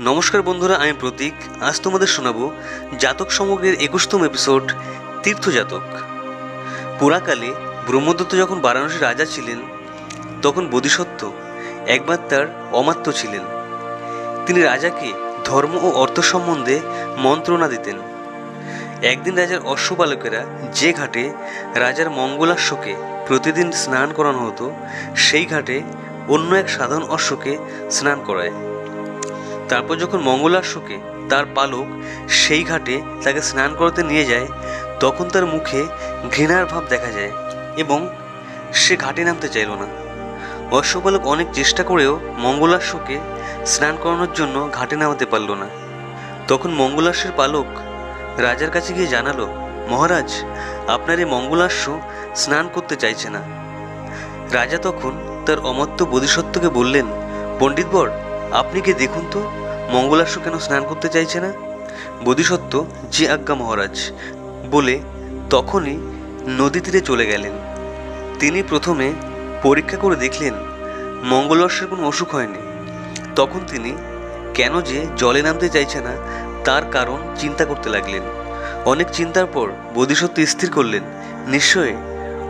নমস্কার বন্ধুরা, আমি প্রতীক। আজ তোমাদের শোনাবো জাতক সমগ্রের একুশতম এপিসোড তীর্থজাতক। পুরাকালে ব্রহ্মদত্ত যখন বারাণসী রাজা ছিলেন, তখন বোধিসত্ত্ব একবার তার অমাত্য ছিলেন। তিনি রাজাকে ধর্ম ও অর্থ সম্বন্ধে মন্ত্রণা দিতেন। একদিন রাজার অশ্বপালকেরা যে ঘাটে রাজার মঙ্গলাশ্বকে প্রতিদিন স্নান করানো হতো, সেই ঘাটে অন্য এক সাধারণ অশ্বকে স্নান করায়। তারপর যখন মঙ্গলাশ্বকে তার পালক সেই ঘাটে তাকে স্নান করতে নিয়ে যায়, তখন তার মুখে ঘৃণার ভাব দেখা যায় এবং সে ঘাটে নামতে চাইল না। অশ্বপালক অনেক চেষ্টা করেও মঙ্গলাশ্বকে স্নান করানোর জন্য ঘাটে নামাতে পারল না। তখন মঙ্গলাশ্বের পালক রাজার কাছে গিয়ে জানালো, মহারাজ, আপনার এই মঙ্গলাশ্ব স্নান করতে চাইছে না। রাজা তখন তার অমত্য বোধিসত্ত্বকে বললেন, পণ্ডিতবর আপনি কি দেখুন তো, মঙ্গলাশ্ব কেন স্নান করতে চাইছে না? বোধিসত্ত্ব যে আজ্ঞা মহারাজ, বলে তখনই নদী তীরে চলে গেলেন। তিনি প্রথমে পরীক্ষা করে দেখলেন, মঙ্গলাশ্বের কোনো অসুখ হয়নি। তখন তিনি, কেন যে জলে নামতে চাইছে না, তার কারণ চিন্তা করতে লাগলেন। অনেক চিন্তার পর বোধিসত্ত্ব স্থির করলেন। নিশ্চয়ই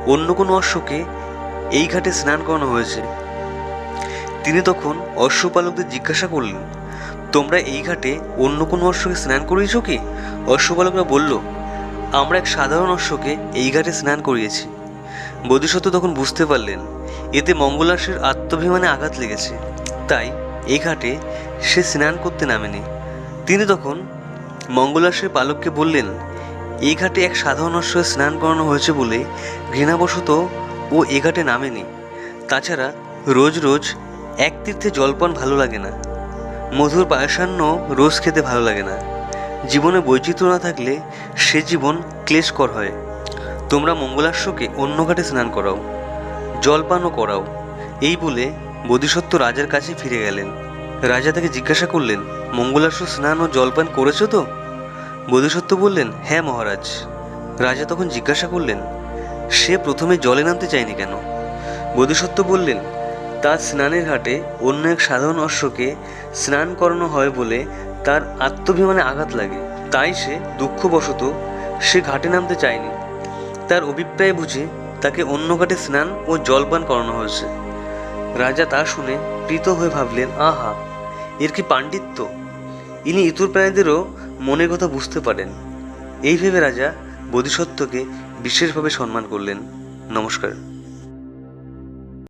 অন্য কোনো অশ্বকে এই ঘাটে স্নান করানো হয়েছে। তিনি তখন অশ্বপালকদের জিজ্ঞাসা করলেন, তোমরা এই ঘাটে অন্য কোনো অশ্বকে স্নান করিয়েছ কি? অশ্বপালকরা বলল, আমরা এক সাধারণ অশ্বকে এই ঘাটে স্নান করিয়েছি। বোধিসত্ত্ব তখন বুঝতে পারলেন, এতে মঙ্গলাসের আত্মাভিমানে আঘাত লেগেছে। তাই এই ঘাটে সে স্নান করতে নামেনি। তিনি তখন মঙ্গলাসের পালককে বললেন, এই ঘাটে এক সাধারণ অশ্বকে স্নান করানো হয়েছে বলে ঘৃণাবশত ও এ ঘাটে নামেনি। তাছাড়া রোজ রোজ এক তীর্থে জলপান ভালো লাগে না। মধুর পায়সান্ন রোজ খেতে ভালো লাগে না। জীবনে বৈচিত্র্য না থাকলে সে জীবন ক্লেশকর হয়। তোমরা মঙ্গলাশ্বকে অন্য ঘাটে স্নান করাও জলপানও করাও। এই বলে বোধিসত্ত্ব রাজার কাছে ফিরে গেলেন। রাজা তাকে জিজ্ঞাসা করলেন মঙ্গলাশ্ব স্নান ও জলপান করেছ তো? বোধিসত্ত্ব বললেন হ্যাঁ মহারাজ। রাজা তখন জিজ্ঞাসা করলেন, সে প্রথমে জলে নামতে চায়নি কেন? বোধিসত্ত্ব বললেন তার স্নানের ঘাটে অন্য এক সাধারণ অশ্বকে স্নান করানো হয় বলে তার আত্মাভিমানে আঘাত লাগে। তাই সে দুঃখবশত সে ঘাটে নামতে চায়নি। তার অভিপ্রায় বুঝে তাকে অন্য ঘাটে স্নান ও জলপান করানো হয়েছে। রাজা তা শুনে প্রীত হয়ে ভাবলেন, আহা, এর কি পাণ্ডিত্য? ইনি ইতর প্রাণীদেরও মনের কথা বুঝতে পারেন। এই ভেবে রাজা বোধিসত্ত্বকে বিশেষভাবে সম্মান করলেন। নমস্কার।